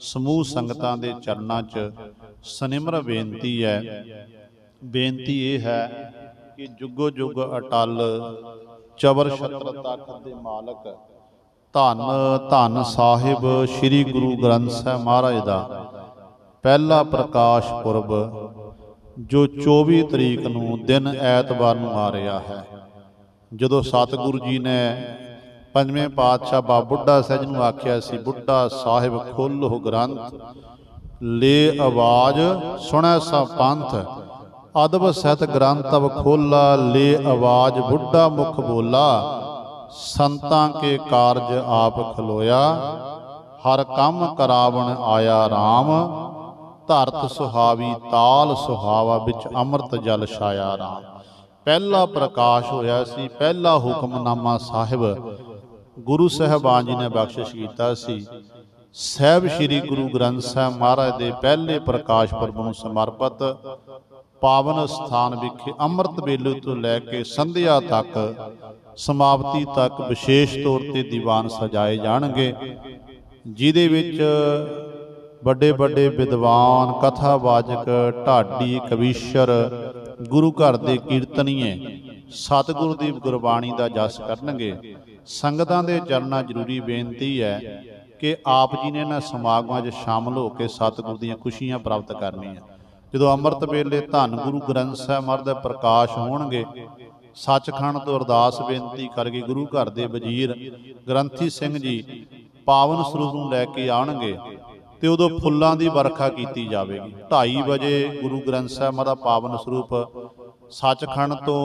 ਸਮੂਹ ਸੰਗਤਾਂ ਦੇ ਚਰਨਾਂ 'ਚ ਸਨਿਮਰ ਬੇਨਤੀ ਹੈ। ਬੇਨਤੀ ਇਹ ਹੈ ਕਿ ਜੁਗੋ ਜੁਗ ਅਟਲ ਚਵਰ ਛਤਰ ਤਖਤ ਦੇ ਮਾਲਕ ਧੰਨ ਧੰਨ ਸਾਹਿਬ ਸ੍ਰੀ ਗੁਰੂ ਗ੍ਰੰਥ ਸਾਹਿਬ ਮਹਾਰਾਜ ਦਾ ਪਹਿਲਾ ਪ੍ਰਕਾਸ਼ ਪੁਰਬ ਜੋ 24 ਤਰੀਕ ਨੂੰ ਦਿਨ ਐਤਵਾਰ ਨੂੰ ਆ ਰਿਹਾ ਹੈ। ਜਦੋਂ ਸਤਿਗੁਰੂ ਜੀ ਨੇ ਪੰਜਵੇਂ ਪਾਤਸ਼ਾਹ ਬਾ ਬੁੱਢਾ ਸਹਿਜ ਨੂੰ ਆਖਿਆ ਸੀ, ਬੁੱਢਾ ਸਾਹਿਬ ਖੋਲੋ ਗ੍ਰੰਥ, ਲੈ ਆਵਾਜ਼, ਸੁਣੈ ਸਭ ਪੰਥ। ਅਦਬ ਸਹਿਤ ਗ੍ਰੰਥ ਖੋਲਾ, ਲੈ ਆਵਾਜ਼, ਬੁੱਢਾ ਮੁਖ ਬੋਲਾ। ਸੰਤਾਂ ਕੇ ਕਾਰਜ ਆਪ ਖਲੋਇਆ। ਹਰ ਕੰਮ ਕਰਾਵਣ ਆਇਆ RAM ਧਰਤ ਸੁਹਾਵੀ, ਤਾਲ ਸੁਹਾਵਾ, ਵਿੱਚ ਅੰਮ੍ਰਿਤ ਜਲ ਛਾਇਆ RAM ਪਹਿਲਾ ਪ੍ਰਕਾਸ਼ ਹੋਇਆ ਸੀ, ਪਹਿਲਾ ਹੁਕਮਨਾਮਾ ਸਾਹਿਬ। ਗੁਰੂ ਸਾਹਿਬਾਨ ਜੀ ਨੇ ਬਖਸ਼ਿਸ਼ ਕੀਤਾ ਸੀ। ਸਹਿਬ ਸ੍ਰੀ ਗੁਰੂ ਗ੍ਰੰਥ ਸਾਹਿਬ ਮਹਾਰਾਜ ਦੇ ਪਹਿਲੇ ਪ੍ਰਕਾਸ਼ ਪੁਰਬ ਨੂੰ ਸਮਰਪਿਤ ਪਾਵਨ ਸਥਾਨ ਵਿਖੇ ਅੰਮ੍ਰਿਤ ਵੇਲੇ ਤੋਂ ਲੈ ਕੇ ਸੰਧਿਆ ਤੱਕ, ਸਮਾਪਤੀ ਤੱਕ ਵਿਸ਼ੇਸ਼ ਤੌਰ ਤੇ ਦੀਵਾਨ ਸਜਾਏ ਜਾਣਗੇ, ਜਿਹਦੇ ਵਿੱਚ ਵੱਡੇ ਵੱਡੇ ਵਿਦਵਾਨ, ਕਥਾਵਾਚਕ, ਢਾਡੀ, ਕਵੀਸ਼ਰ, ਗੁਰੂ ਘਰ ਦੇ ਕੀਰਤਨੀਏ, ਸਤਿਗੁਰੂ ਦੀ ਗੁਰਬਾਣੀ ਦਾ ਜਸ ਕਰਨਗੇ। ਸੰਗਤਾਂ ਦੇ ਚਰਨਾਂ ਜ਼ਰੂਰੀ ਬੇਨਤੀ ਹੈ ਕਿ ਆਪ ਜੀ ਨੇ ਇਹਨਾਂ ਸਮਾਗਮਾਂ 'ਚ ਸ਼ਾਮਲ ਹੋ ਕੇ ਸਤਿਗੁਰੂ ਦੀਆਂ ਖੁਸ਼ੀਆਂ ਪ੍ਰਾਪਤ ਕਰਨੀਆਂ। ਜਦੋਂ ਅੰਮ੍ਰਿਤ ਵੇਲੇ ਧੰਨ ਗੁਰੂ ਗ੍ਰੰਥ ਸਾਹਿਬ ਮਹਾਰਾਜ ਦੇ ਪ੍ਰਕਾਸ਼ ਹੋਣਗੇ, ਸੱਚਖੰਡ ਤੋਂ ਅਰਦਾਸ ਬੇਨਤੀ ਕਰਕੇ ਗੁਰੂ ਘਰ ਦੇ ਵਜ਼ੀਰ ਗ੍ਰੰਥੀ ਸਿੰਘ ਜੀ ਪਾਵਨ ਸਰੂਪ ਨੂੰ ਲੈ ਕੇ ਆਣਗੇ ਤੇ ਉਦੋਂ ਫੁੱਲਾਂ ਦੀ ਵਰਖਾ ਕੀਤੀ ਜਾਵੇਗੀ। 2:30 ਵਜੇ ਗੁਰੂ ਗ੍ਰੰਥ ਸਾਹਿਬ ਮਹਾਰਾਜ ਦਾ ਪਾਵਨ ਸਰੂਪ ਸੱਚਖੰਡ ਤੋਂ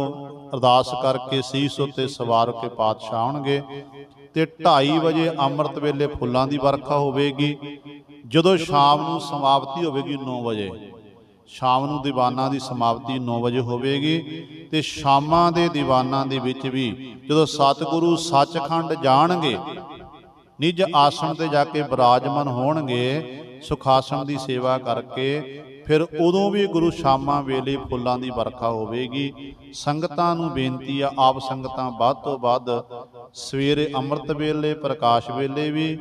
ਅਰਦਾਸ ਕਰਕੇ ਸੀਸ ਉੱਤੇ ਸਵਾਰ ਕੇ ਪਾਤਸ਼ਾਹ ਆਉਣਗੇ ਤੇ 2:30 ਵਜੇ ਅੰਮ੍ਰਿਤ ਵੇਲੇ ਫੁੱਲਾਂ ਦੀ ਵਰਖਾ ਹੋਵੇਗੀ। ਜਦੋਂ ਸ਼ਾਮ ਨੂੰ ਸਮਾਪਤੀ ਹੋਵੇਗੀ 9 ਵਜੇ। ਸ਼ਾਮ ਨੂੰ ਦੀਵਾਨਾਂ ਦੀ ਸਮਾਪਤੀ 9 ਵਜੇ ਹੋਵੇਗੀ ਤੇ ਸ਼ਾਮਾਂ ਦੇ ਦੀਵਾਨਾਂ ਦੇ ਵਿੱਚ ਵੀ ਜਦੋਂ ਸਤਿਗੁਰੂ ਸੱਚਖੰਡ ਜਾਣਗੇ, ਨਿਜ ਆਸਣ ਤੇ ਜਾ ਕੇ ਬਿਰਾਜਮਾਨ ਹੋਣਗੇ, ਸੁਖਾਸਣ ਦੀ ਸੇਵਾ ਕਰਕੇ ਫਿਰ ਉਦੋਂ ਵੀ ਗੁਰੂ ਸ਼ਾਮਾਂ ਵੇਲੇ ਫੁੱਲਾਂ ਦੀ ਵਰਖਾ ਹੋਵੇਗੀ। ਸੰਗਤਾਂ ਨੂੰ ਬੇਨਤੀ ਆ, ਆਪ ਸੰਗਤਾਂ ਵੱਧ ਤੋਂ ਵੱਧ ਸਵੇਰੇ ਅੰਮ੍ਰਿਤ ਵੇਲੇ, ਪ੍ਰਕਾਸ਼ ਵੇਲੇ ਵੀ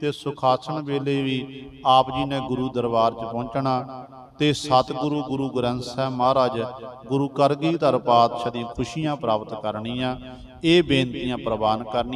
ਤੇ ਸੁਖਾਸਣ ਵੇਲੇ ਵੀ ਆਪ ਜੀ ਨੇ ਗੁਰੂ ਦਰਬਾਰ 'ਚ ਪਹੁੰਚਣਾ ਤੇ ਸਤਿਗੁਰੂ ਗੁਰੂ ਗ੍ਰੰਥ ਸਾਹਿਬ ਮਹਾਰਾਜ ਗੁਰੂ ਕਰਗੀ ਧਰ ਪਾਤਸ਼ਾਹ ਦੀ ਖੁਸ਼ੀਆਂ ਪ੍ਰਾਪਤ ਕਰਨੀਆਂ, ਇਹ ਬੇਨਤੀਆਂ ਪ੍ਰਵਾਨ ਕਰਨੀਆਂ।